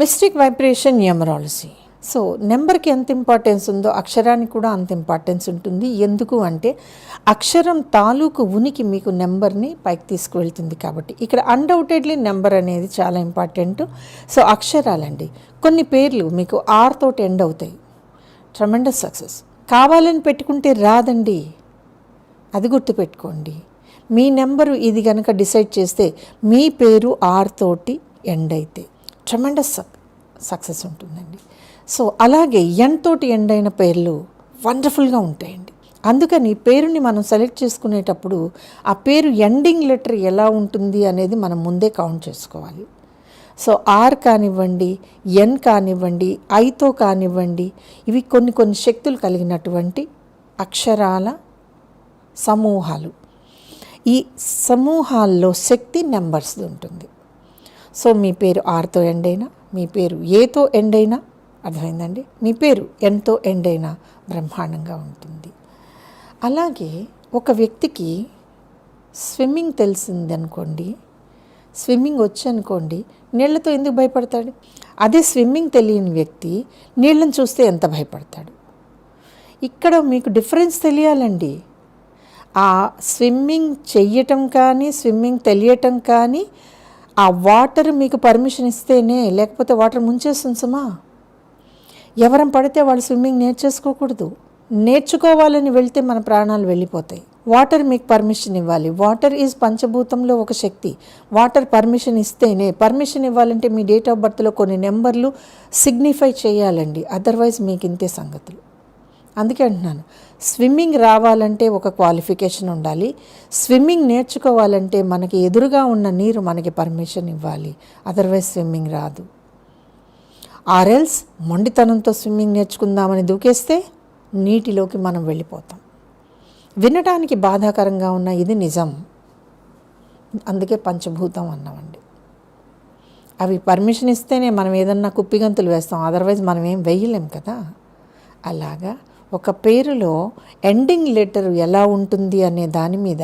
Mystic vibration numerology. So నెంబర్కి ఎంత importance ఉందో అక్షరానికి కూడా అంత ఇంపార్టెన్స్ ఉంటుంది. ఎందుకు అంటే అక్షరం తాలూకు ఉనికి మీకు నెంబర్ని పైకి తీసుకువెళ్తుంది కాబట్టి. ఇక్కడ అన్డౌటెడ్లీ నెంబర్ అనేది చాలా ఇంపార్టెంట్. సో అక్షరాలండి. కొన్ని పేర్లు మీకు ఆర్ తోటి ఎండ్ అవుతాయి. ట్రమెండస్ సక్సెస్ కావాలని పెట్టుకుంటే రాదండి. అది గుర్తుపెట్టుకోండి. మీ నెంబరు ఇది కనుక డిసైడ్ చేస్తే మీ పేరు ఆర్ తోటి ఎండ్ అయితే. ట్రమెండస్ సక్సెస్ ఉంటుందండి. సో అలాగే ఎన్ తోటి ఎండ్ అయిన పేర్లు వండర్ఫుల్గా ఉంటాయండి. అందుకని పేరుని మనం సెలెక్ట్ చేసుకునేటప్పుడు ఆ పేరు ఎండింగ్ లెటర్ ఎలా ఉంటుంది అనేది మనం ముందే కౌంట్ చేసుకోవాలి. సో ఆర్ కానివ్వండి ఎన్ కానివ్వండి ఐతో కానివ్వండి ఇవి కొన్ని కొన్ని శక్తులు కలిగినటువంటి అక్షరాల సమూహాలు. ఈ సమూహాల్లో శక్తి నెంబర్స్ ఉంటుంది. సో మీ పేరు ఆర్తో ఎండ్ అయినా మీ పేరు ఏతో ఎండ్ అయినా అర్థమైందండి? మీ పేరు ఎంతో ఎండ్ అయినా బ్రహ్మాండంగా ఉంటుంది. అలాగే ఒక వ్యక్తికి స్విమ్మింగ్ తెలిసింది అనుకోండి స్విమ్మింగ్ వచ్చనుకోండి నీళ్ళతో ఎందుకు భయపడతాడు? అదే స్విమ్మింగ్ తెలియని వ్యక్తి నీళ్ళని చూస్తే ఎంత భయపడతాడు? ఇక్కడ మీకు డిఫరెన్స్ తెలియాలండి. ఆ స్విమ్మింగ్ చెయ్యటం కానీ స్విమ్మింగ్ తెలియటం కానీ ఆ వాటర్ మీకు పర్మిషన్ ఇస్తేనే లేకపోతే వాటర్ ముంచేస్తుంది సుమా. ఎవరం పడితే వాళ్ళు స్విమ్మింగ్ నేర్చేసుకోకూడదు. నేర్చుకోవాలని వెళ్తే మన ప్రాణాలు వెళ్ళిపోతాయి. వాటర్ మీకు పర్మిషన్ ఇవ్వాలి. వాటర్ ఈజ్ పంచభూతంలో ఒక శక్తి. వాటర్ పర్మిషన్ ఇస్తేనే పర్మిషన్ ఇవ్వాలంటే మీ డేట్ ఆఫ్ బర్త్లో కొన్ని నెంబర్లు సిగ్నిఫై చేయాలండి. అదర్వైజ్ మీకు ఇంతే సంగతులు. అందుకే అంటున్నాను. స్విమ్మింగ్ రావాలంటే ఒక క్వాలిఫికేషన్ ఉండాలి. స్విమ్మింగ్ నేర్చుకోవాలంటే మనకి ఎదురుగా ఉన్న నీరు మనకి పర్మిషన్ ఇవ్వాలి. అదర్వైజ్ స్విమ్మింగ్ రాదు. ఆర్ఎల్స్ మొండితనంతో స్విమ్మింగ్ నేర్చుకుందామని దూకేస్తే నీటిలోకి మనం వెళ్ళిపోతాం. వినటానికి బాధాకరంగా ఉన్న ఇది నిజం. అందుకే పంచభూతం అన్నామండి అవి పర్మిషన్ ఇస్తేనే మనం ఏదన్నా కుప్పిగంతులు వేస్తాం. అదర్వైజ్ మనం ఏం వేయలేం కదా. అలాగా ఒక పేరులో ఎండింగ్ లెటర్ ఎలా ఉంటుంది అనే దాని మీద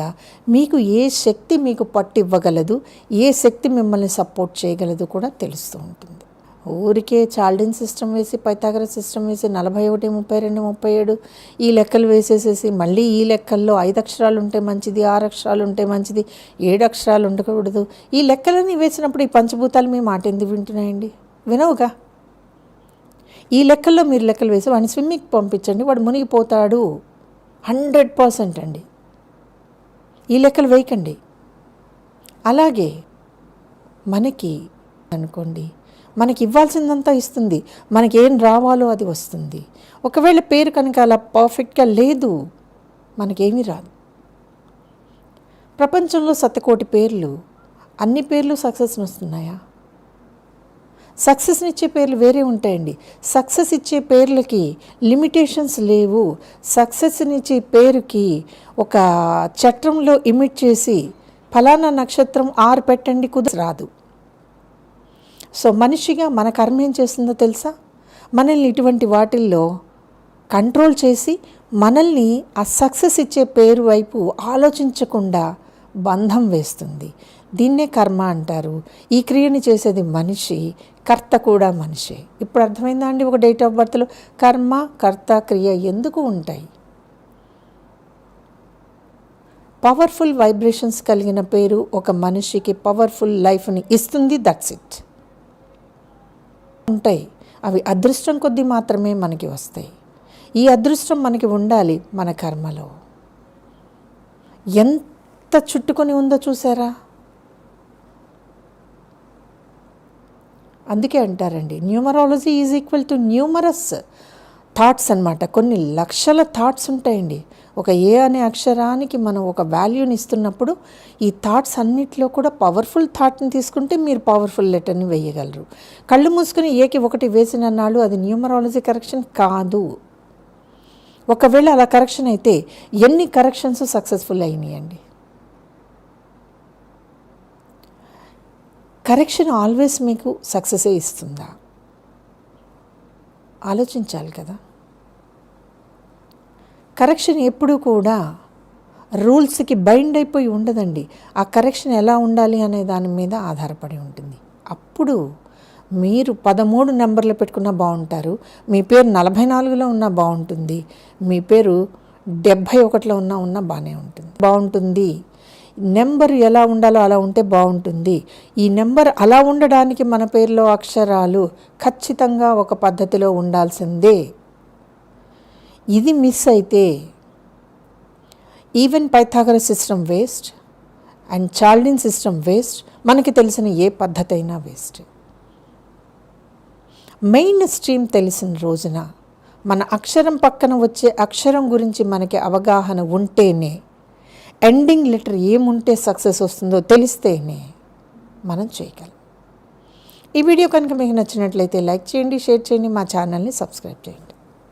మీకు ఏ శక్తి మీకు పట్టు ఇవ్వగలదు ఏ శక్తి మిమ్మల్ని సపోర్ట్ చేయగలదు కూడా తెలుస్తూ ఉంటుంది. ఊరికే చాల్డిన్ సిస్టమ్ వేసి పైతాగర సిస్టమ్ వేసి నలభై ఒకటి ముప్పై రెండు ముప్పై ఏడు ఈ లెక్కలు వేసేసేసి మళ్ళీ ఈ లెక్కల్లో ఐదు అక్షరాలు ఉంటే మంచిది ఆరు అక్షరాలు ఉంటే మంచిది ఏడు అక్షరాలు ఉండకూడదు. ఈ లెక్కలన్నీ వేసినప్పుడు ఈ పంచభూతాలు మీ మాట ఎందుకు వింటున్నాయండి? వినవుగా? ఈ లెక్కల్లో మీరు లెక్కలు వేసి వాడిని స్విమ్మింగ్ పంపించండి వాడు మునిగిపోతాడు. హండ్రెడ్ పర్సెంట్ అండి. ఈ లెక్కలు వేయకండి. అలాగే మనకి అనుకోండి మనకి ఇవ్వాల్సిందంతా ఇస్తుంది మనకి ఏం రావాలో అది వస్తుంది. ఒకవేళ పేరు కనుక అలా పర్ఫెక్ట్గా లేదు మనకేమీ రాదు. ప్రపంచంలో సతకోటి పేర్లు అన్ని పేర్లు సక్సెస్ని వస్తున్నాయా సక్సెస్ని ఇచ్చే పేర్లు వేరే ఉంటాయండి. సక్సెస్ ఇచ్చే పేర్లకి లిమిటేషన్స్ లేవు. సక్సెస్ని ఇచ్చే పేరుకి ఒక చట్రంలో ఇమిట్ చేసి ఫలానా నక్షత్రం ఆరు పెట్టండి కుదర రాదు. సో మనిషిగా మన కర్మ ఏం చేస్తుందో తెలుసా? మనల్ని ఇటువంటి వాటిల్లో కంట్రోల్ చేసి మనల్ని ఆ సక్సెస్ ఇచ్చే పేరు వైపు ఆలోచించకుండా బంధం వేస్తుంది. దీన్నే కర్మ అంటారు. ఈ క్రియని చేసేది మనిషి కర్త కూడా మనిషే. ఇప్పుడు అర్థమైందా అండి ఒక డేట్ ఆఫ్ బర్త్లో? కర్మ కర్త క్రియ ఎందుకు ఉంటాయి? పవర్ఫుల్ వైబ్రేషన్స్ కలిగిన పేరు ఒక మనిషికి పవర్ఫుల్ లైఫ్ని ఇస్తుంది దట్స్ ఇట్. ఉంటాయి. అవి అదృష్టం కొద్దీ మాత్రమే మనకి వస్తాయి. ఈ అదృష్టం మనకి ఉండాలి మన కర్మలో. ఎంత చుట్టుకొని ఉందో చూసారా? అందుకే అంటారండి numerology is equal to numerous thoughts అన్నమాట. కొన్ని లక్షల థాట్స్ ఉంటాయండి. ఒక ఏ అనే అక్షరానికి మనం ఒక వాల్యూని ఇస్తున్నప్పుడు ఈ థాట్స్ అన్నిట్లో కూడా పవర్ఫుల్ థాట్ని తీసుకుంటే మీరు పవర్ఫుల్ లెటర్ని వేయగలరు. కళ్ళు మూసుకుని ఏకి ఒకటి వేసిన నాడు అది న్యూమరాలజీ కరెక్షన్ కాదు. ఒకవేళ అలా కరెక్షన్ అయితే ఎన్ని కరెక్షన్స్ సక్సెస్ఫుల్ అయినాయండి? కరెక్షన్ ఆల్వేస్ మీకు సక్సెసే ఇస్తుందా? ఆలోచించాలి కదా. కరెక్షన్ ఎప్పుడూ కూడా రూల్స్కి బైండ్ అయిపోయి ఉండదండి. ఆ కరెక్షన్ ఎలా ఉండాలి అనే దాని మీద ఆధారపడి ఉంటుంది. అప్పుడు మీరు పదమూడు నెంబర్లు పెట్టుకున్నా బాగుంటారు. మీ పేరు నలభై నాలుగులో ఉన్నా బాగుంటుంది. మీ పేరు డెబ్భై ఒకటిలో ఉన్నా ఉన్నా బాగానే ఉంటుంది. బాగుంటుంది. నెంబర్ ఎలా ఉండాలో అలా ఉంటే బాగుంటుంది. ఈ నెంబర్ అలా ఉండడానికి మన పేరులో అక్షరాలు ఖచ్చితంగా ఒక పద్ధతిలో ఉండాల్సిందే. ఇది మిస్ అయితే even Pythagoras system waste and Chaldean system waste మనకి తెలిసిన ఏ పద్ధతి అయినా వేస్ట్ మెయిన్ స్ట్రీమ్ తెలిసిన రోజున మన అక్షరం పక్కన వచ్చే అక్షరం గురించి మనకి అవగాహన ఉంటేనే ఎండింగ్ లెటర్ ఏముంటే సక్సెస్ వస్తుందో తెలిస్తేనే మనం చేయగలం. ఈ వీడియో కనుక మీకు నచ్చినట్లయితే లైక్ చేయండి షేర్ చేయండి మా ఛానల్ని సబ్స్క్రైబ్ చేయండి.